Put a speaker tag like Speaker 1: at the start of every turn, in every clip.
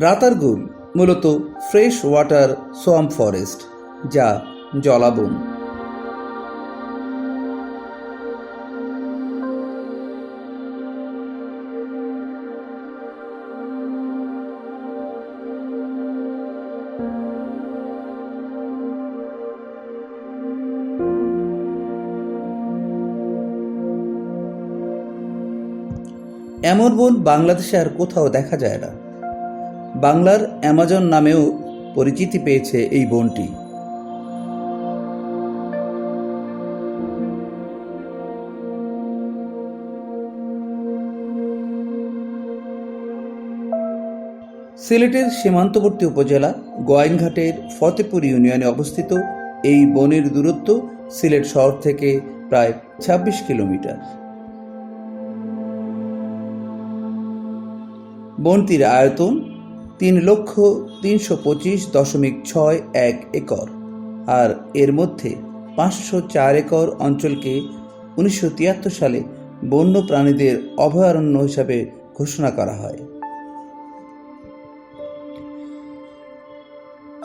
Speaker 1: রাতারগুল মূলত fresh water swamp forest যা জলাবন। এমন বন বাংলাদেশে আর কোথাও দেখা যায় না। বাংলার অ্যামাজন নামেও পরিচিতি পেয়েছে এই বনটি। সিলেটের সীমান্তবর্তী উপজেলা গোয়াইনঘাটের ফতেপুর ইউনিয়নে অবস্থিত এই বনের দূরত্ব সিলেট শহর থেকে প্রায় ২৬ কিলোমিটার। বনটির আয়তন তিন লক্ষ তিনশো পঁচিশ দশমিক ছয় এক একর, আর এর মধ্যে পাঁচশো চার একর অঞ্চলকে উনিশশো তিয়াত্তর সালে বন্য প্রাণীদের অভয়ারণ্য হিসাবে ঘোষণা করা হয়।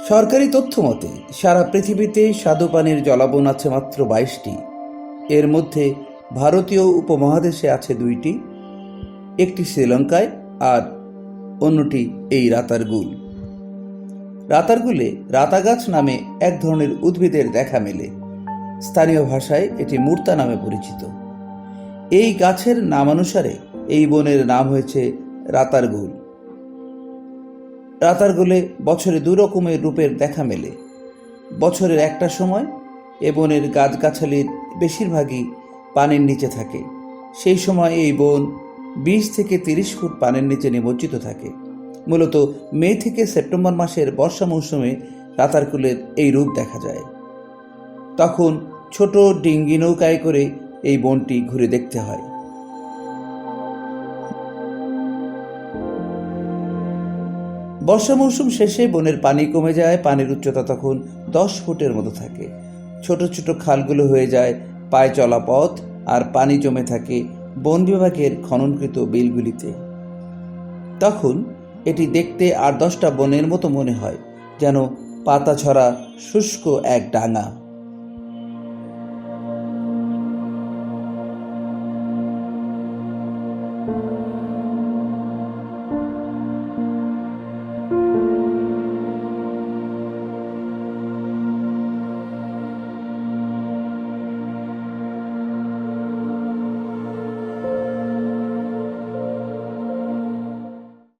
Speaker 1: সরকারি তথ্য মতে, সারা পৃথিবীতে স্বাদু পানির জলাবন আছে মাত্র বাইশটি। এর মধ্যে ভারতীয় উপমহাদেশে আছে দুইটি, একটি শ্রীলঙ্কায় আর অন্যটি এই রাতারগুল রাতারগুলে রাতাগাছ নামে এক ধরনের উদ্ভিদের দেখা মেলে। স্থানীয় ভাষায় এটি মূর্তা নামে পরিচিত। এই গাছের নামানুসারে এই বনের নাম হয়েছে রাতারগুল রাতারগুলে বছরে দু রকমের রূপের দেখা মেলে। বছরের একটা সময় এ বনের গাছগাছালির বেশিরভাগই পানির নিচে থাকে। সেই সময় এই বন বিশ থেকে তিরিশ ফুট পানির নিচে নিমজ্জিত থাকে। মূলত মে থেকে সেপ্টেম্বর মাসের বর্ষা মৌসুমে রাতারকুলের এই রূপ দেখা যায়। তখন ছোট ডিঙ্গি নৌকায় করে এই বনটি ঘুরে দেখতে হয়। বর্ষা মৌসুম শেষে বনের পানি কমে যায়, পানির উচ্চতা তখন দশ ফুটের মতো থাকে। ছোট ছোট খালগুলো হয়ে যায়, পায়ে চলা পথ আর পানি জমে থাকে বন বিভাগের খননকৃত বিলগুলিতে। তখন এটি দেখতে আর দশটা বনের মতো মনে হয়, যেন পাতা ছড়া শুষ্ক এক ডাঙা।